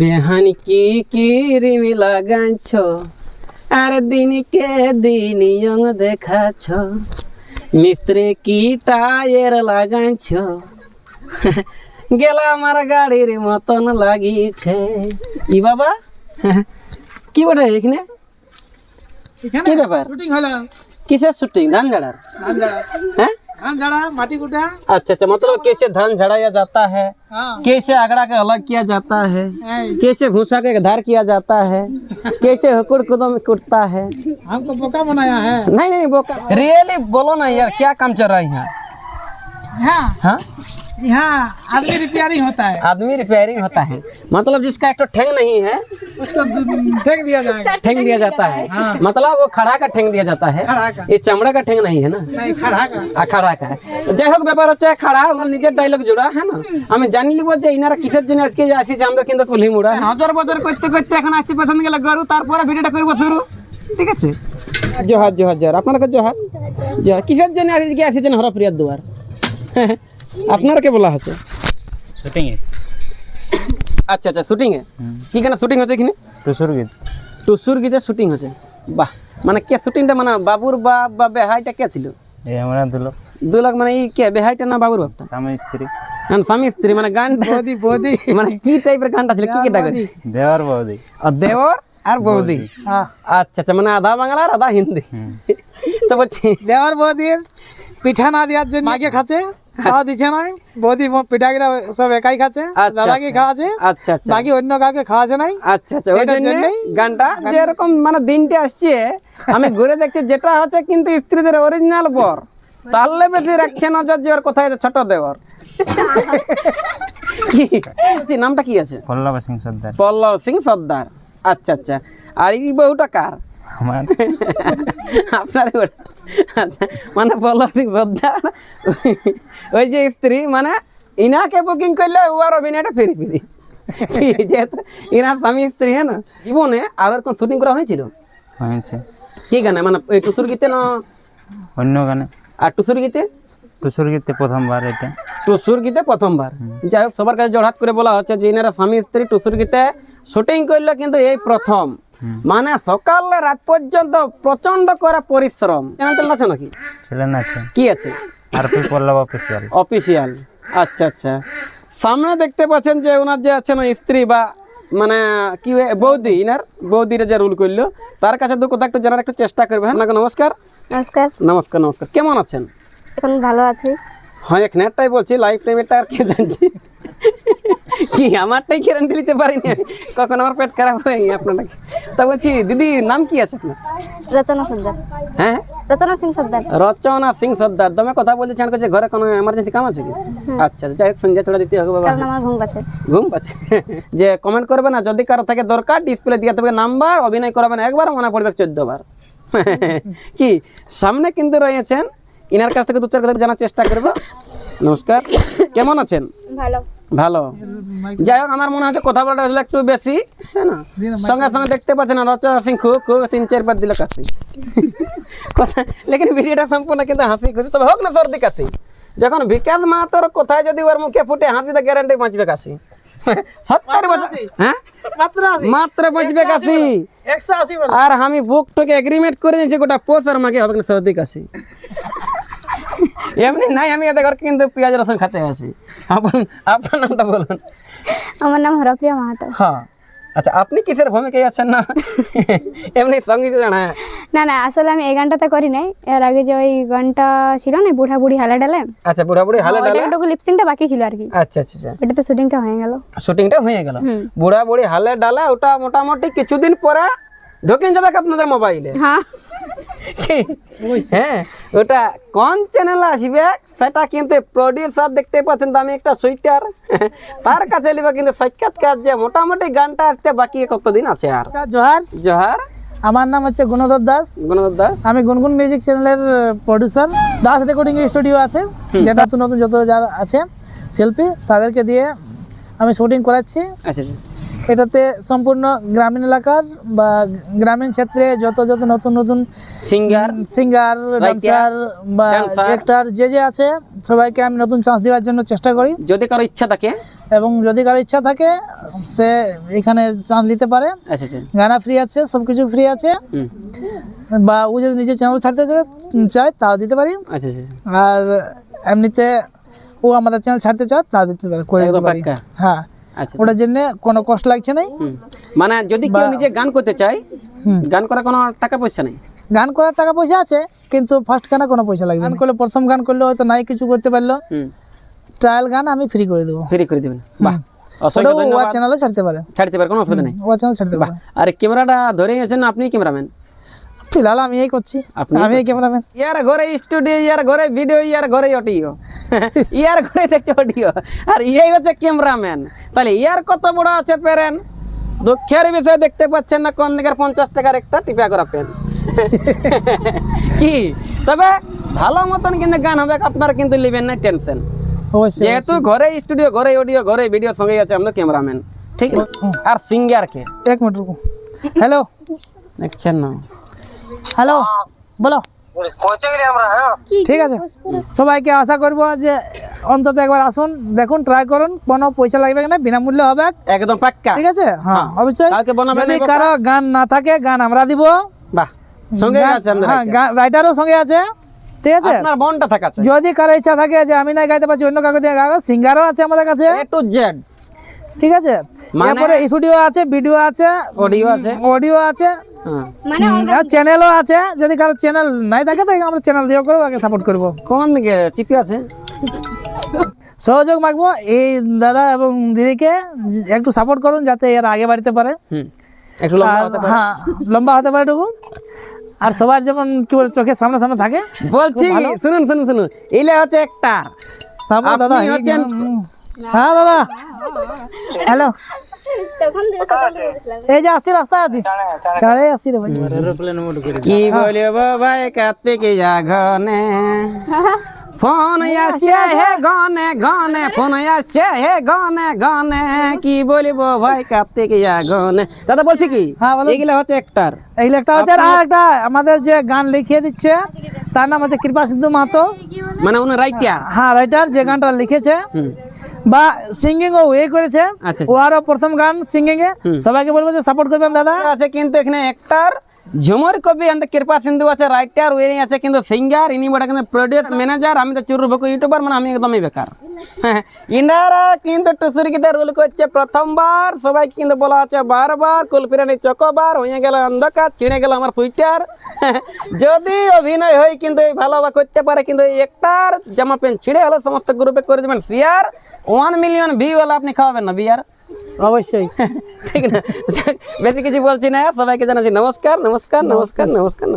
বেহান কি কিরিম লাগাইছ আর দিনকে দিন ইয়ং দেখাছ। মিস্ত্রি কি টায়ার লাগাইছ? গেলা আমার গাড়ির মতন লাগিছে। ই বাবা কি বটে এখানে? কি ব্যাপার? কিসের শুটিং ধান ঝাড়ার হ্যাঁ? धान झड़ा माटी कुटा। अच्छा अच्छा मतलब कैसे धान झड़ाया जाता है? हाँ। कैसे आगड़ा का अलग किया जाता है? कैसे घुसा के धार किया जाता है? कैसे हुकुड़ कुदम कुटता है? हमको बोका बनाया है। नहीं नहीं बोका। रियली बोलो ना यार क्या काम चल रहा है यहाँ? हाँ। हाँ? यहाँ आदमी रिपेयरिंग होता है आदमी रिपेयरिंग होता है मतलब जिसका एक तो ठेंग नहीं है उसको दु- फेंक दिया जाएगा ठेंग दिया जाता है मतलब वो खड़ा का ठेंग दिया जाता है खड़ा का ये चमड़ा का ठेंग नहीं है ना नहीं खड़ा का আখাড়া খায় যাই হোক ব্যাপার হচ্ছে খাড়া ওগুলো নিজের ডায়লগ জোড়া হ্যাঁ না আমি জানি লিব যে ইনারা কিসের জন্য আজকে যে আসি যে আমরা কিন্তু কুলি মুড়া নজর বজর করতে করতে এখন আসছি পছন্দ গেলে গরু তারপরে ভিডিওটা করবো শুরু ঠিক আছে জোহার জোহার জোহার আপনারা জোহার জোহার কিসের জন্য আজকে আসিছেন হরপ্রিয়ার দুয়ার আপনারা কে বলা হচ্ছে? শুটিং এ আচ্ছা আচ্ছা শুটিং এ কি কেন শুটিং হচ্ছে এখানে? টুসুর গীত টুসুর গীতে শুটিং হচ্ছে। বাহ মানে কে শুটিংটা মানে বাবুর বাপ বা বেহাইটা কে ছিল? এই আমরা দুলো দু লাখ মানে এই কে বেহাইটা না বাবুর বাপটা? স্বামী স্ত্রী। মানে স্বামী স্ত্রী মানে গান বৌদি বৌদি। মানে কি টাইপের গানটা ছিল? কি কি ডাকে? দেওয়ার বৌদি। আর দেওর আর বৌদি। হ্যাঁ আচ্ছা আচ্ছা মানে আধা বাংলা আর আধা হিন্দি। তো বলছি দেওয়ার বৌদির পিঠা না দেওয়ার জন্য মাকে খাচ্ছে? খাওয়া দিচ্ছে না। বৌদি পিঠা গিরা সব একাই খাচ্ছে আচ্ছা, দাদাকে আচ্ছা। খাওয়াছে আচ্ছা আচ্ছা। বাকি অন্য কাউকে খাওয়াছে নাই। আচ্ছা আচ্ছা। ওই জন্য গানটা যেরকম মানে দিনটা আসছে আমি ঘুরে দেখছি যেটা হচ্ছে কিন্তু স্ত্রীদের অরিজিনাল বর। তাহলে বেশি রাখছে নজর যে ওর কোথায় ছোট দেওয়ার। কি? নামটা কি আছে? পল্লব সিং সর্দার। পল্লব সিং সর্দার। আচ্ছা আচ্ছা। আর এই বউটা কার? আমার আপনার ওটা। আচ্ছা মানে সর্দার ওই যে স্ত্রী মানে ইনাকে বুকিং করলে আর অভিনয়টা ফিরি ফিরি। যেহেতু ইনার স্বামী স্ত্রী হ্যাঁ না? জীবনে আর কোন শুটিং করা হয়েছিল? হয়েছে। কি গানে? মানে ওই টুসুর গীতে না? অন্য গানে। আর টুসুর গীতে? টুসুর গীতে প্রথমবার এটা। টুসুর গীতে প্রথমবার। যাই হোক সবার কাছে জড়াত করে বলা হচ্ছে যে ইনারা স্বামী স্ত্রী টুসুর গীতে শুটিং করল কিন্তু এই প্রথম। মানে সকালে রাত পর্যন্ত প্রচণ্ড করে পরিশ্রম। চ্যানেল আছে নাকি? আছে। কি আছে? পল্লব অফিসিয়াল অফিসিয়াল আচ্ছা আচ্ছা। সামনে দেখতে পাচ্ছেন যে ওনার যে আছেন স্ত্রী বা মানে কি বৌদি ইনার বৌদিরা যে রুল করল তার কাছে দু কথা একটু জানার একটু চেষ্টা করবে আপনাকে নমস্কার। নমস্কার। নমস্কার নমস্কার। কেমন আছেন? এখন ভালো আছি। হ্যাঁ এখানে একটাই বলছি লাইফ টাইমেরটা আর কে জানছি। কি আমারটাই গ্যারান্টি নিতে পারিনি আমি? কখন আমার পেট খারাপ হয় আপনাকে তা বলছি দিদি নাম কি আছে আপনার? রচনা সর্দার। হ্যাঁ? রচনা সিং সর্দার। রচনা সিং সর্দার। তুমি কথা বলছি যে ঘরে কোনো এমার্জেন্সি কাম আছে কি? আচ্ছা যাই হোক সন্ধ্যা ছড়া দিতে হবে বাবা। আমার ঘুম পাচ্ছে। ঘুম পাচ্ছে? যে কমেন্ট করবে না যদি কারও থেকে দরকার ডিসপ্লে দিয়ে দেবে নাম্বার অভিনয় করাবেন একবার মনে পড়বে চোদ্দ বার কি সামনে কিন্তু রয়েছেন ইনার কাছ থেকে দু চার কথা জানার চেষ্টা করব। নমস্কার। কেমন আছেন? ভালো। ভালো। যাই হোক আমার মনে হচ্ছে কথা বলাটা আসলে একটু বেশি হ্যাঁ না? সঙ্গে সঙ্গে দেখতে পাচ্ছেন না রচনা সিং খুব খুব তিন চার বার দিল কাশি কথা লেকিন ভিডিওটা সম্পূর্ণ কিন্তু হাসি খুশি। তবে হোক না সর্দি কাশি। যখন বিকাশ মাহাতোর কথায় যদি ওর মুখে ফুটে হাসি তো গ্যারান্টি বাঁচবে কাশি। সত্তর বছর হ্যাঁ? মাত্র বাঁচবে কাশি। আর আমি বুক টুকে এগ্রিমেন্ট করে দিয়েছি গোটা পোষ আর মাকে হবে না সর্দি কাশি। এমনি নাই আমি এদের ঘর কিন্তু পেঁয়াজ রসুন খেতে আসি। আপন আপনার নামটা বলুন। আমার নাম হরপ্রিয়া মাহাতো। হ্যাঁ। আচ্ছা আপনি কিসের ভূমিকায় আছেন না? এমনি সংগীত জানা। না না আসলে আমি এই গানটাতে করি নাই। এর আগে যে ওই গানটা ছিল না বুড়া বুড়ি হালা ডালে? আচ্ছা বুড়া বুড়ি হালে ডালে? ওইটাটুকু লিপসিংটা বাকি ছিল আর কি। আচ্ছা আচ্ছা আচ্ছা। ওটাতে শুটিংটা হয়ে গেল। শুটিংটা হয়ে গেল। বুড়া বুড়ি হালে ডালে ওটা মোটামুটি কিছুদিন পরে ঢোকেন যাবে আপনাদের মোবাইলে হ্যাঁ? হ্যাঁ ওটা কোন চ্যানেলে আসবে সেটা কিন্তু প্রডিউসার দেখতে পাচ্ছেন আমি একটা সুইটার তার কাছে নিবে কিন্তু সাক্ষাৎকার যে মোটামুটি গানটা আসতে বাকি কতদিন আছে আর? জোহার। জোহার? আমার নাম হচ্ছে গুণধর দাস। গুণদত্ত দাস? আমি গুনগুন মিউজিক চ্যানেলের প্রডিউসার দাস রেকর্ডিং স্টুডিও আছে যেটা নতুন নতুন যত যা আছে শিল্পী তাদেরকে দিয়ে আমি শুটিং করাচ্ছি। আচ্ছা আচ্ছা। এটাতে সম্পূর্ণ গ্রামীণ এলাকার বা গ্রামীণ ক্ষেত্রে যত যত নতুন নতুন সিঙ্গার সিঙ্গার ডান্সার বা। অ্যাক্টার যে যে আছে সবাইকে আমি নতুন চান্স দেওয়ার জন্য চেষ্টা করি। যদি কারও ইচ্ছা থাকে। এবং যদি কারও ইচ্ছা থাকে সে এখানে চান্স নিতে পারে। আচ্ছা আচ্ছা। গানা ফ্রি আছে সব কিছু ফ্রি আছে বা ও যদি নিজের চ্যানেল ছাড়তে চায়- তাও দিতে পারি। আচ্ছা আর এমনিতে ও আমাদের চ্যানেল ছাড়তে চায় তাও দিতে পারে করে দিতে পারি। হ্যাঁ। ওটার জন্য কোনো কষ্ট লাগছে না মানে যদি কেউ নিজে গান করতে চায়। গান করার কোনো টাকা পয়সা নেই? গান করার টাকা পয়সা আছে কিন্তু ফার্স্ট গানে কোনো পয়সা লাগবে গান করলে প্রথম গান করলে হয়তো নাই কিছু করতে পারল। ট্রায়াল গান আমি ফ্রি করে দেবো। ফ্রি করে দেবেন? বাহ। চ্যানেলে ছাড়তে পারে। ছাড়তে পারে কোনো অসুবিধা নেই। ও চ্যানেল ছাড়তে পারে। আর ক্যামেরাটা ধরে আছেন আপনি ক্যামেরাম্যান? ফিলহাল আমি এই করছি। আমি এই ক্যামেরাম্যান ইয়ার ঘরে স্টুডিও ইয়ার ঘরে ভিডিও ইয়ার ঘরে অডিও ইয়ার ঘরে দেখছে অডিও আর ইয়াই হচ্ছে ক্যামেরাম্যান তাহলে ইয়ার কত বড় আছে পেরেন দুঃখের বিষয় দেখতে পাচ্ছেন না কোন দিকের পঞ্চাশ টাকার একটা টিপা করা পেন কি? তবে ভালো মতন কিন্তু গান হবে আপনার কিন্তু নেবেন না টেনশন যেহেতু ঘরে স্টুডিও ঘরে অডিও ঘরে ভিডিও সঙ্গে আছে আমরা ক্যামেরাম্যান ঠিক আর সিঙ্গার কে? এক মিনিট হ্যালো দেখছেন না? হ্যালো বলো। ঠিক আছে। সবাইকে আশা করব যে অন্তত একবার আসুন দেখুন ট্রাই করুন কোনো পয়সা লাগবে না বিনামূল্যে হবে। একদম পাক্কা। ঠিক আছে? হ্যাঁ অবশ্যই। কালকে যদি কারও গান না থাকে গান আমরা দিব। বাহ সঙ্গে আছে হ্যাঁ রাইটারও সঙ্গে আছে। ঠিক আছে? আপনার মনটা থাকা যদি কারও ইচ্ছা থাকে যে আমি না গাইতে পারছি অন্য কাউকে দিয়ে গাবো সিঙ্গারও আছে আমাদের কাছে। এ টু জেড ঠিক আছে? মানে- এরপরে স্টুডিও আছে ভিডিও আছে অডিও আছে। অডিও আছে। হ্যাঁ। মানে চ্যানেলও আছে যদি কারও চ্যানেল নাই থাকে তাহলে আমরা চ্যানেল দিয়ে করে তাকে সাপোর্ট করব। কোন দিকে? চিপি আছে? সহযোগ মাগবো এই দাদা এবং দিদিকে একটু সাপোর্ট করুন যাতে এর আগে বাড়তে পারে। একটু লম্বা হতে পারে। হ্যাঁ লম্বা হতে পারে টুকু। আর সবার যেমন কি বলে চোখের সামনে সামনে থাকে বলছি শুনুন শুনুন শুনুন। এইলে হচ্ছে একটা। দাদা হ্যাঁ দাদা। হ্যালো। এই যে আসছি রাস্তায় আছি। চালে আসছি রে ভাই। কি বলিব ভাই কার্তিক ঘনে ফোন আসছে হে গনে গনে। ফোন আসছে হে গনে গনে। কি বলিব ভাই কার্তিক ঘনে দাদা বলছি কি? হ্যাঁ। এগুলা হচ্ছে একটার এই একটা হচ্ছে আর একটা আমাদের যে গান লিখিয়ে দিচ্ছে তার নাম হচ্ছে কৃপা সিদ্ধু মাহাতো। মানে উনি রাইটিয়া হ্যাঁ রাইটার যে গানটা লিখেছে বা সিঙ্গিং ও ওয়ে করেছে। আচ্ছা ও আরও প্রথম গান সিঙ্গিং এ। সবাইকে বলব যে সাপোর্ট করবেন দাদা। আছে কিন্তু এখানে একটার ঝুমর কবি আনতে কৃপা সিন্ধু আছে রাইটার ওই আছে, কিন্তু সিঙ্গার ইনি বড় কিন্তু প্রডিউস ম্যানেজার আমি তো চুরু বকু ইউটিউবার মানে আমি একদমই বেকার। ইনারা কিন্তু টুসুর গীতা রুল করছে, প্রথমবার, সবাইকে কিন্তু বলা আছে বারবার কুলপিরানি চকবার হয়ে গেল অন্ধকার ছিঁড়ে গেল আমার ফুইটার যদি অভিনয় হয়, কিন্তু এই ভালো বা করতে পারে, কিন্তু এই একটার জামা প্যান্ট ছিঁড়ে হলো, সমস্ত গ্রুপে করে দেবেন। শেয়ার ওয়ান মিলিয়ন ভিউ হলে, আপনি খাওয়াবেন না বিয়ার অবশ্যই। ঠিক না। বেশি কিছু বলছি না সবাইকে জানাচ্ছি নমস্কার নমস্কার নমস্কার। নমস্কার।